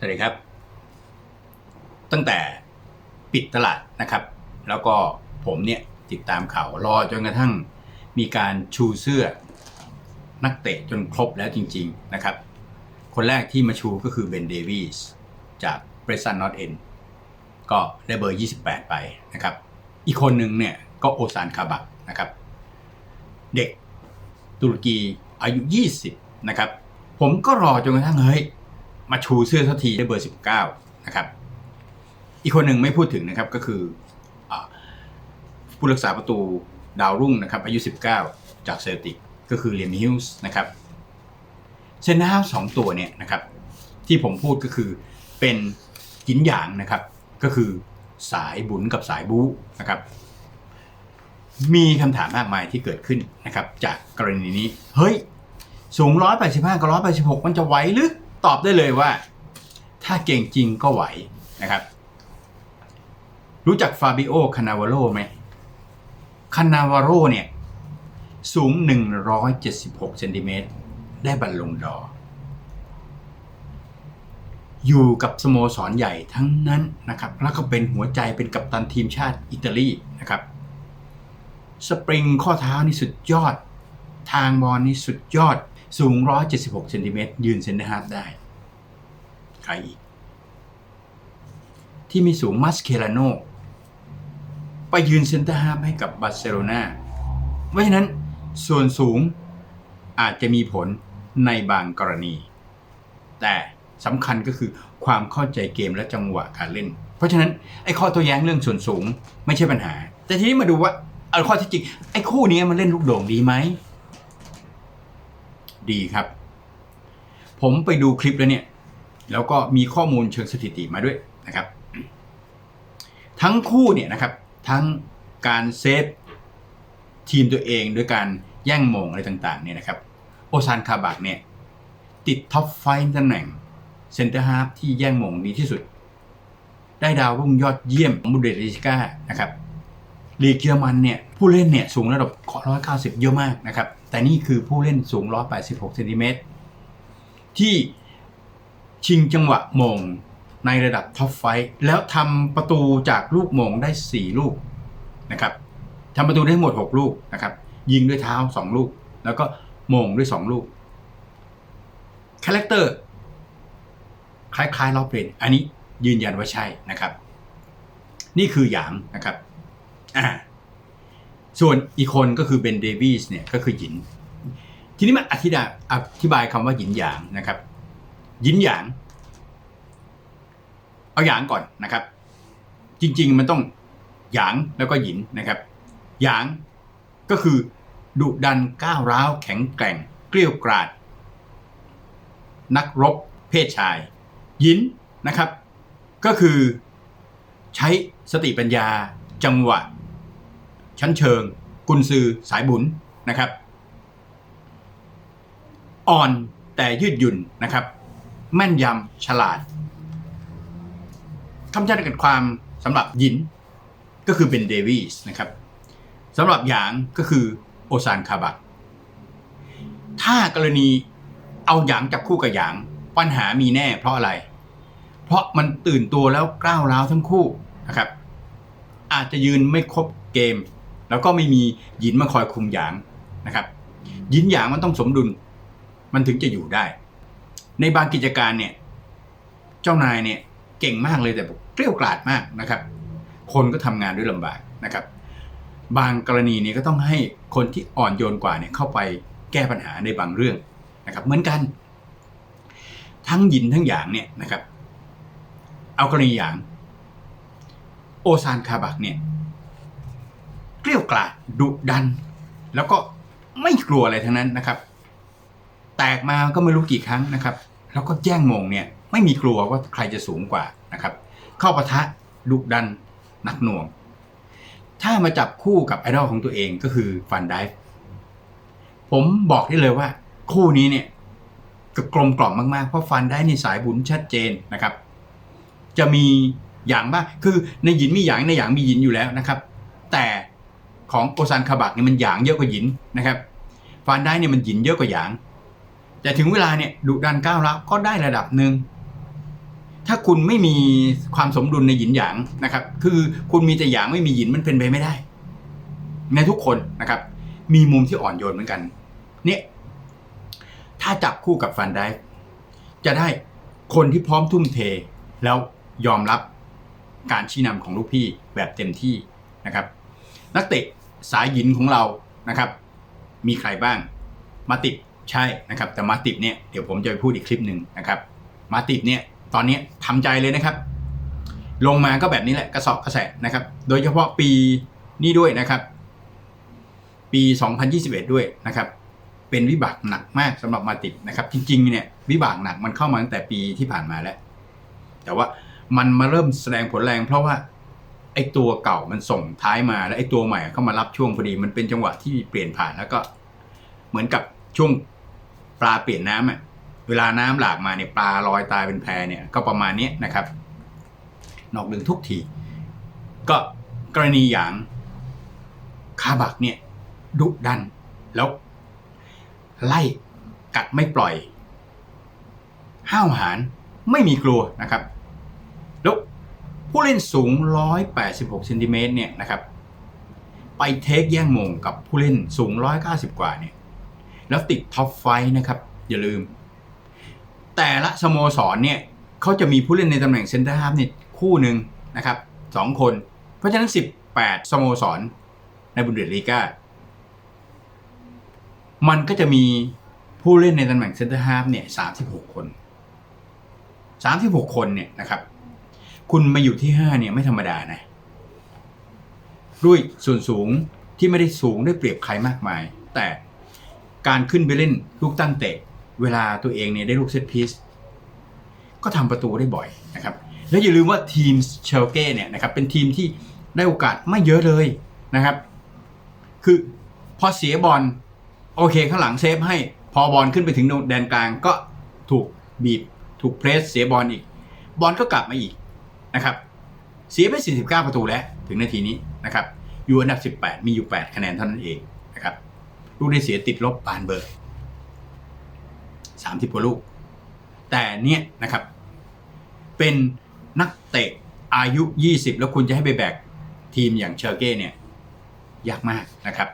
สวัสดีครับ ตั้งแต่ปิดตลาดนะครับ แล้วก็ผมเนี่ยติดตามข่าวรอจนกระทั่งมีการชูเสื้อนักเตะจนครบแล้วจริง ๆนะครับ คนแรกที่มาชูก็คือเบนเดวิสจากเบรซันนอตเอ็นก็ได้เบอร์ 28 ไปนะครับ อีกคนหนึ่งเนี่ยก็โอซานคาบักนะครับ เด็กตุรกีอายุ 20 นะครับ ผมก็รอจนกระทั่งเฮ้ย มาชูเสื้อสักทีได้เบอร์ 19 นะครับ อีกคนหนึ่งไม่พูดถึงนะครับก็คืออผู้รักษาประตูดาวรุ่งนะครับ อายุ 19 จากเซลติกก็คือเลียมฮิลส์นะครับเซนนาสองตัวเนี่ยนะครับ ที่ผมพูดก็คือเป็นจินหยางนะครับ ก็คือสายบุญกับสายบู๊นะครับ มีคำถามมากมายที่เกิดขึ้นนะครับ จากกรณีนี้ เฮ้ย สูง 185 กับ 186 มันจะไหวหรือ ตอบได้เลยว่า ถ้าเก่งจริงก็ไหวนะครับ รู้จักฟาบิโอคานาวาโรไหมคานาวาโรเนี่ย สูง 176เซนติเมตรได้บัลลงดอ อยู่กับสโมสรใหญ่ทั้งนั้นนะครับ แล้วก็เป็นหัวใจเป็นกัปตันทีมชาติอิตาลีนะครับ สปริงข้อเท้านี่สุดยอด ทางบอลนี่สุดยอด สูง 176เซนติเมตรยืนเซนเตอร์ฮาร์ฟได้ ใครอีก ที่มีสูงมัสเคลาโนไปยืนเซนเตอร์ฮาร์ฟให้กับบาร์เซโลนาเพราะฉะนั้นส่วนสูงอาจจะมีผลในบางกรณี แต่สำคัญก็คือความเข้าใจเกมและจังหวะการเล่น เพราะฉะนั้นไอ้ข้อตัวแย้งเรื่องส่วนสูงไม่ใช่ปัญหา แต่ทีนี้มาดูว่าเอาข้อที่จริงไอ้คู่นี้มันเล่นลูกโด่งดีไหม ดีครับ ผมไปดูคลิปแล้วเนี่ย แล้วก็มีข้อมูลเชิงสถิติมาด้วยนะครับ ทั้งคู่เนี่ยนะครับ ทั้งการเซฟทีมตัวเองด้วยการแย่งมงอะไรต่างๆเนี่ยนะครับ โอซานคาบักเนี่ยติดท็อปไฟน์ตำแหน่งเซนเตอร์ฮาร์ฟที่แย่งมงดีที่สุด ได้ดาวรุ่งยอดเยี่ยมของบุเดริสกานะครับลีกเยอรมันเนี่ยผู้เล่นเนี่ยสูงระดับ190 เยอะมากนะครับ แต่นี่คือผู้เล่นสูง 186เซนติเมตรที่ชิงจังหวะมงในระดับท็อปไฟแล้วทำประตูจากลูกมงได้ 4 ลูกนะครับทำประตูได้หมด 6 ลูกนะครับ ยิงด้วยเท้า 2 ลูก แล้วก็มงด้วย 2 ลูกคาแรคเตอร์คล้ายๆลอเปรนอันนี้ยืนยันว่าใช่นะครับ นี่คือหยางนะครับอ่า ส่วนอีกคนก็คือเบนเดวิสเนี่ยก็คือหยิน ทีนี้มาอธิบายอธิบายคำว่าหยินหยางนะครับ หยินหยาง เอาหยางก่อนนะครับ จริง ๆ มันต้องหยางแล้วก็หยินนะครับหยางก็คือดุดันก้าวร้าวแข็งแกร่ง เกลี้ยวกราด นักรบ เพศชายหยินนะครับ ก็คือใช้สติปัญญาจังหวะ ชั้นเชิง กุนซือสายบุญนะครับ อ่อนแต่ยืดหยุ่นนะครับ แม่นยำฉลาดคำจำกัดความสำหรับยินก็คือเป็นเดวิสนะครับสำหรับหยางก็คือโอซานคาบักถ้ากรณีเอาหยางจับคู่กับหยาง ปัญหามีแน่เพราะอะไร เพราะมันตื่นตัวแล้วกล้าวร้าวทั้งคู่นะครับ อาจจะยืนไม่ครบเกม แล้วก็ไม่มีหยินมาคอยคุมหยางนะครับหยินหยางมันต้องสมดุล มันถึงจะอยู่ได้ ในบางกิจการเนี่ย เจ้านายเนี่ยเก่งมากเลยแต่เกลี้ยวกล่อมมากนะครับ คนก็ทำงานด้วยลำบากนะครับ บางกรณีเนี่ยก็ต้องให้คนที่อ่อนโยนกว่าเนี่ยเข้าไปแก้ปัญหาในบางเรื่องนะครับ เหมือนกัน ทั้งหยินทั้งหยางเนี่ยนะครับ เอากรณีอย่าง โอซานคาบักเนี่ย เกลี้ยวกล่อมดุดัน แล้วก็ไม่กลัวอะไรทั้งนั้นนะครับ แตกมาก็ไม่รู้กี่ครั้งนะครับ แล้วก็แย่งมงเนี่ยไม่มีกลัวว่าใครจะสูงกว่านะครับ เข้าปะทะดุดันหนักหน่วง ถ้ามาจับคู่กับไอดอลของตัวเองก็คือฟันไดฟ์ผมบอกได้เลยว่า คู่นี้เนี่ยก็กลมกล่อมมากๆ เพราะฟันได้ในสายบุญชัดเจนนะครับ จะมีอย่างบ้างคือในหยินมีอย่างในอย่างมีหยินอยู่แล้วนะครับ แต่ ของโอซานคาบักเนี่ยมันหยางเยอะกว่าหยินนะครับฟันได้เนี่ยมันหยินเยอะกว่าหยาง แต่ถึงเวลาเนี่ยดุดันก้าวร้วก็ได้ระดับหนึ่งถ้าคุณไม่มีความสมดุลในหยินหยางนะครับ คือคุณมีแต่หยางไม่มีหยินมันเป็นไปไม่ได้ ในทุกคนนะครับ มีมุมที่อ่อนโยนเหมือนกัน เนี่ยถ้าจับคู่กับฟันได้จะได้คนที่พร้อมทุ่มเท แล้วยอมรับการชี้นำของลูกพี่แบบเต็มที่นะครับ นักเตะ สายหยินของเรานะครับ มีใครบ้างมาติดใช่นะครับ แต่มาติดเนี่ยเดี๋ยวผมจะไปพูดอีกคลิปหนึ่งนะครับ มาติดเนี่ยตอนนี้ทำใจเลยนะครับ ลงมาก็แบบนี้แหละกระสอบกระแสะนะครับ โดยเฉพาะปีนี้ด้วยนะครับ ปี 2021 ด้วยนะครับ เป็นวิบากหนักมากสำหรับมาติดนะครับ จริงๆเนี่ยวิบากหนักมันเข้ามาตั้งแต่ปีที่ผ่านมาแล้ว แต่ว่ามันมาเริ่มแสดงผลแรงเพราะว่า อ้ตัวเก่ามันส่งท้ายมาแล้วไอ้ตัวใหม่เข้ามารับช่วงพอดี มันเป็นจังหวะที่เปลี่ยนผ่านแล้วก็ เหมือนกับช่วงปลาเปลี่ยนน้ำอะเวลาน้ำหลากมาเนี่ยปลาลอยตายเป็นแพเนี่ยก็ประมาณนี้นะครับ นอกดึงทุกที ก็กรณีอย่างคาบักเนี่ยดุดัน แล้ว ไล่กัดไม่ปล่อย ห้าวหาญไม่มีกลัวนะครับ ผู้เล่นสูง 186เซนติเมตรเนี่ยนะครับ ไปเทคแย่งมงกับผู้เล่นสูง 190 กว่าเนี่ย แล้วติดท็อปไฟว์นะครับ อย่าลืม แต่ละสโมสรเนี่ยเขาจะมีผู้เล่นในตำแหน่งเซนเตอร์ฮาล์ฟเนี่ยคู่หนึ่งนะครับสองคน เพราะฉะนั้น 18 สโมสร ในบุนเดสลีกามันก็จะมีผู้เล่นในตำแหน่งเซนเตอร์ฮาล์ฟเนี่ย36 คน 36 คนเนี่ยนะครับ คุณมาอยู่ที่ 5 เนี่ยไม่ธรรมดานะด้วยส่วนสูงที่ไม่ได้สูงได้เปรียบใครมากมาย แต่การขึ้นไปเล่นลูกตั้งเตะ เวลาตัวเองเนี่ยได้ลูกเซตพีซก็ทำประตูได้บ่อยนะครับ แล้วอย่าลืมว่าทีมเชลเก้เนี่ยนะครับเป็นทีมที่ได้โอกาสไม่เยอะเลยนะครับ คือพอเสียบอลโอเคข้างหลังเซฟให้พอบอลขึ้นไปถึงแดนกลางก็ถูกบีบถูกเพรสเสียบอลอีก บอลก็กลับมาอีก นะครับเสียไป 49 ประตูแล้วถึงนาทีนี้นะครับอยู่อันดับ 18 มีอยู่ 8 คะแนนเท่านั้นเองนะครับลูกได้เสียติดลบปานเบอร์30กว่าลูก แต่เนี่ยนะครับ เป็นนักเตะอายุ 20 แล้วคุณจะให้ไปแบกทีมอย่างเชอร์เก้เนี่ยยากมากนะครับ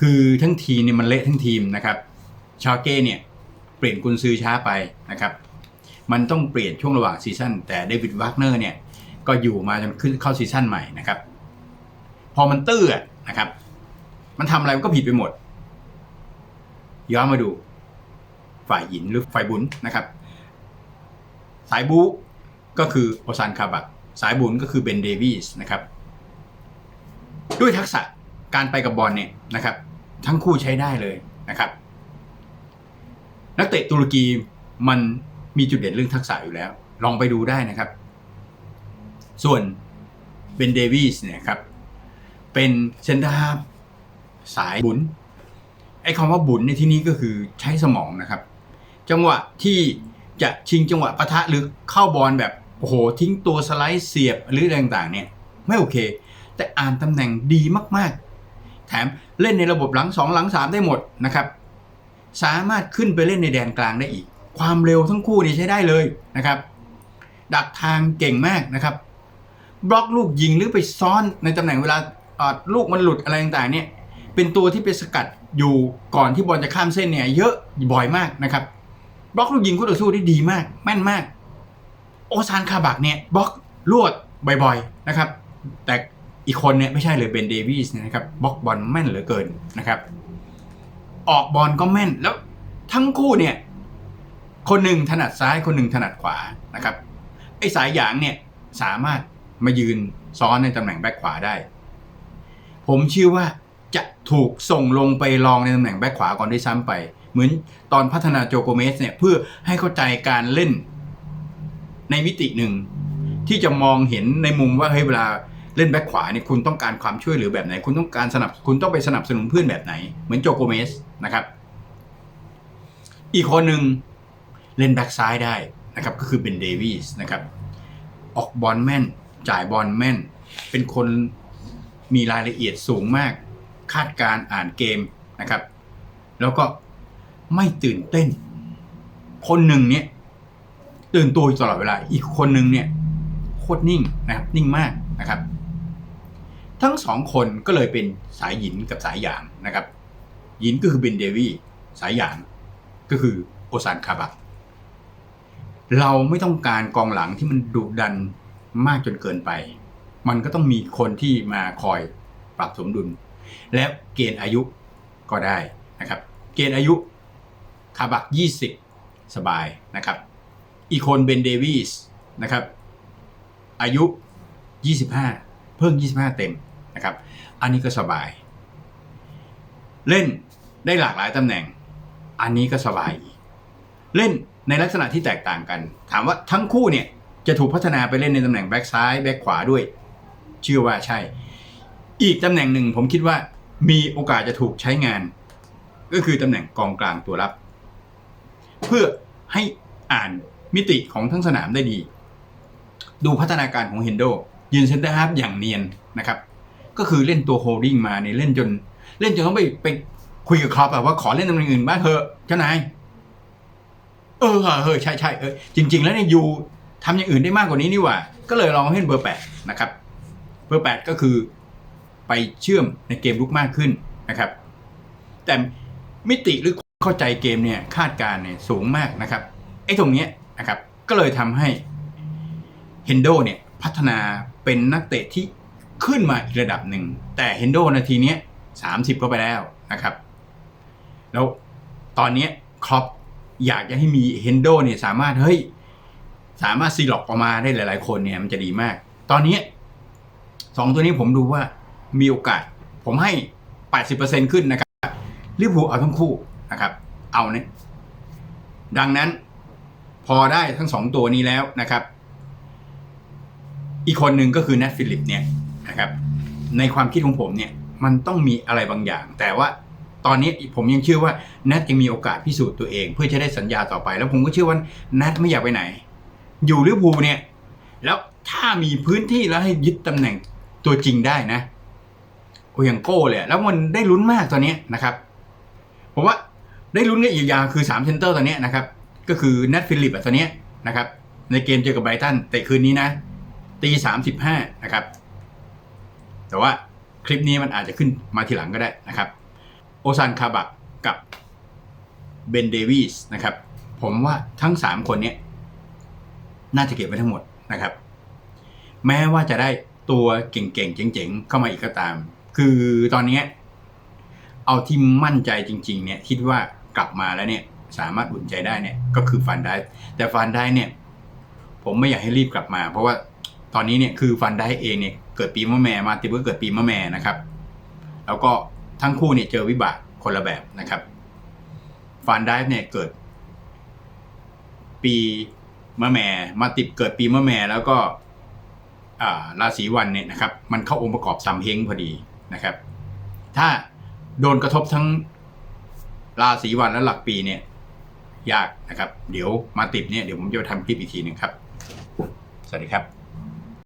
คือทั้งทีมเนี่ยมันเละทั้งทีมนะครับชาร์เก้เนี่ยเปลี่ยนกุนซื้อช้าไปนะครับ มันต้องเปลี่ยนช่วงระหว่างซีซั่นแต่เดวิดวากเนอร์เนี่ยก็อยู่มาจนขึ้นเข้าซีซั่นใหม่นะครับ พอมันตื้อนะครับ มันทำอะไรมันก็ผิดไปหมด ย้อนมาดู ฝ่ายหญินหรือฝ่ายบุญนะครับ สายบูก็คือโอซานคาบัก สายบุญก็คือเบนเดวิสนะครับ ด้วยทักษะการไปกับบอลเนี่ยนะครับ ทั้งคู่ใช้ได้เลยนะครับ นักเตะตุรกีมัน มีจุดเด่นเรื่องทักษะอยู่แล้ว ลองไปดูได้นะครับ ส่วนเบนเดวิสเนี่ยครับ เป็นเซนเตอร์ฮาสายบุญไอ้คำว่าบุญในที่นี้ก็คือใช้สมองนะครับ จังหวะที่จะชิงจังหวะปะทะหรือเข้าบอลแบบโอ้โหทิ้งตัวสไลด์เสียบหรืออะไรต่างๆเนี่ย ไม่โอเค แต่อ่านตำแหน่งดีมากๆ แถมเล่นในระบบหลัง2หลัง3ได้หมดนะครับ สามารถขึ้นไปเล่นในแดนกลางได้อีก ความเร็วทั้งคู่นี่ใช้ได้เลยนะครับ ดักทางเก่งมากนะครับ บล็อกลูกยิงหรือไปซ้อนในตำแหน่งเวลาลูกมันหลุดอะไรต่างๆเนี่ยเป็นตัวที่ไปสกัดอยู่ก่อนที่บอลจะข้ามเส้นเนี่ยเยอะบ่อยมากนะครับบล็อกลูกยิงคู่ต่อสู้ได้ดีมาก แม่นมาก โอซานคาบักเนี่ยบล็อกลวดบ่อยๆนะครับ แต่อีกคนเนี่ยไม่ใช่เลยเบนเดวิสนะครับบล็อกบอลแม่นเหลือเกินนะครับ ออกบอลก็แม่นแล้วทั้งคู่เนี่ย คนหนึ่งถนัดซ้ายคนหนึ่งถนัดขวานะครับไอ้สายหยางเนี่ยสามารถมายืนซ้อนในตำแหน่งแบ็คขวาได้ ผมเชื่อว่าจะถูกส่งลงไปลองในตำแหน่งแบ็คขวาก่อนด้วยซ้ำไป เหมือนตอนพัฒนาโจโกเมสเนี่ยเพื่อให้เข้าใจการเล่นในมิติหนึ่ง ที่จะมองเห็นในมุมว่าเฮ้ยเวลาเล่นแบ็คขวาเนี่ยคุณต้องการความช่วยเหลือแบบไหน คุณต้องการสนับคุณต้องไปสนับสนุนเพื่อนแบบไหน เหมือนโจโกเมสนะครับ อีกคนหนึ่ง เล่นแบ็คซ้ายได้นะครับก็คือเบนเดวิสนะครับออกบอลแม่น จ่ายบอลแม่น เป็นคนมีรายละเอียดสูงมาก คาดการอ่านเกมนะครับ แล้วก็ไม่ตื่นเต้น คนหนึ่งเนี่ยตื่นตัวตลอดเวลา อีกคนหนึ่งเนี่ยโคตรนิ่งนะครับนิ่งมากนะครับ ทั้งสองคนก็เลยเป็นสายหยินกับสายหยางนะครับหยินก็คือเบนเดวีสายหยางก็คือโอซานคาบะ เราไม่ต้องการกองหลังที่มันดุดันมากจนเกินไป มันก็ต้องมีคนที่มาคอยปรับสมดุล และเกณฑ์อายุก็ได้นะครับ เกณฑ์อายุคาบัก 20 สบายนะครับ อีกคนเบนเดวิสนะครับ อายุ 25 เพิ่ง 25 เต็มนะครับ อันนี้ก็สบาย เล่นได้หลากหลายตำแหน่ง อันนี้ก็สบาย เล่น ในลักษณะที่แตกต่างกัน ถามว่าทั้งคู่เนี่ยจะถูกพัฒนาไปเล่นในตำแหน่งแบ็กซ้ายแบ็กขวาด้วย เชื่อว่าใช่ อีกตำแหน่งหนึ่งผมคิดว่ามีโอกาสจะถูกใช้งาน ก็คือตำแหน่งกองกลางตัวรับ เพื่อให้อ่านมิติของทั้งสนามได้ดี ดูพัฒนาการของเฮนโดยืนเซนเตอร์ฮาร์ฟอย่างเนียนนะครับ ก็คือเล่นตัวโฮลดิ้งมาเนี่ยเล่นจน เล่นจนต้องไปไปคุยกับครอปอะว่าขอเล่นตำแหน่งอื่นบ้างเถอะเจ้านาย เออเออใช่ใช่เออจริง ๆ แล้วเนี่ยยูทำอย่างอื่นได้มากกว่านี้นี่หว่า ก็เลยลองเล่นเบอร์แปดนะครับ เบอร์แปดก็คือไปเชื่อมในเกมลุกมากขึ้นนะครับ แต่มิติหรือเข้าใจเกมเนี่ยคาดการณ์เนี่ยสูงมากนะครับไอ้ตรงเนี้ยนะครับ ก็เลยทำให้เฮนโดเนี่ยพัฒนาเป็นนักเตะที่ขึ้นมาอีกระดับหนึ่ง แต่เฮนโดนาทีเนี้ยสามสิบก็ไปแล้วนะครับ แล้วตอนเนี้ยครอป อยากจะให้มีเฮนโดเนี่ยสามารถเฮ้ยสามารถซีล็อกออกมาได้หลาย ๆ คนเนี่ยมันจะดีมาก ตอนนี้สองตัวนี้ผมดูว่ามีโอกาส ผมให้ 80%ขึ้นนะครับลิเวอร์พูเอาทั้งคู่นะครับ เอาเนี่ยดังนั้นพอได้ทั้งสองตัวนี้แล้วนะครับ อีกคนหนึ่งก็คือแนทฟิลิปเนี่ยนะครับ ในความคิดของผมเนี่ย มันต้องมีอะไรบางอย่าง แต่ว่า ตอนนี้ผมยังเชื่อว่าแนทยังมีโอกาสพิสูจน์ตัวเอง เพื่อจะได้สัญญาต่อไป แล้วผมก็เชื่อว่าแนทไม่อยากไปไหน อยู่ลิเวอร์พูลเนี่ย แล้วถ้ามีพื้นที่แล้วให้ยึดตำแหน่งตัวจริงได้นะโอยังโก้เลยแล้วมันได้ลุ้นมากตอนนี้นะครับผมว่าได้ลุ้นกันอีกอย่างคือ3เซนเตอร์ตอนนี้นะครับ ก็คือแนทฟิลิปอะตอนนี้นะครับ ในเกมเจอกับไบรตันแต่คืนนี้นะตีสามสิบห้านะครับ แต่ว่าคลิปนี้มันอาจจะขึ้นมาทีหลังก็ได้นะครับ โอซานคาบักกับเบนเดวิสนะครับ ผมว่าทั้งสามคนเนี้ยน่าจะเก็บไว้ทั้งหมดนะครับ แม้ว่าจะได้ตัวเก่งๆ เจ๋งๆ เข้ามาอีกก็ตาม คือตอนนี้เอาที่มั่นใจจริง ๆ เนี่ย คิดว่ากลับมาแล้วเนี่ย สามารถอุ่นใจได้เนี่ย ก็คือฟันได้ แต่ฟันได้เนี่ย ผมไม่อยากให้รีบกลับมา เพราะว่าตอนนี้เนี่ยคือฟันได้เองเนี่ยเกิดปีมะแม่มาติบก็เกิดปีมะแม่นะครับ แล้วก็ ทั้งคู่เนี่ยเจอวิบากคนละแบบนะครับฟันได้เนี่ยเกิด ปีมะแม่มาติดเกิดปีมะแม่แล้วก็ราศีวันเนี่ยนะครับ มันเข้าองค์ประกอบซัมเฮงพอดีนะครับ ถ้าโดนกระทบทั้งราศีวันและหลักปีเนี่ย ยากนะครับ เดี๋ยวมาติดเนี่ยเดี๋ยวผมจะทำคลิปอีกทีหนึ่งครับ สวัสดีครับ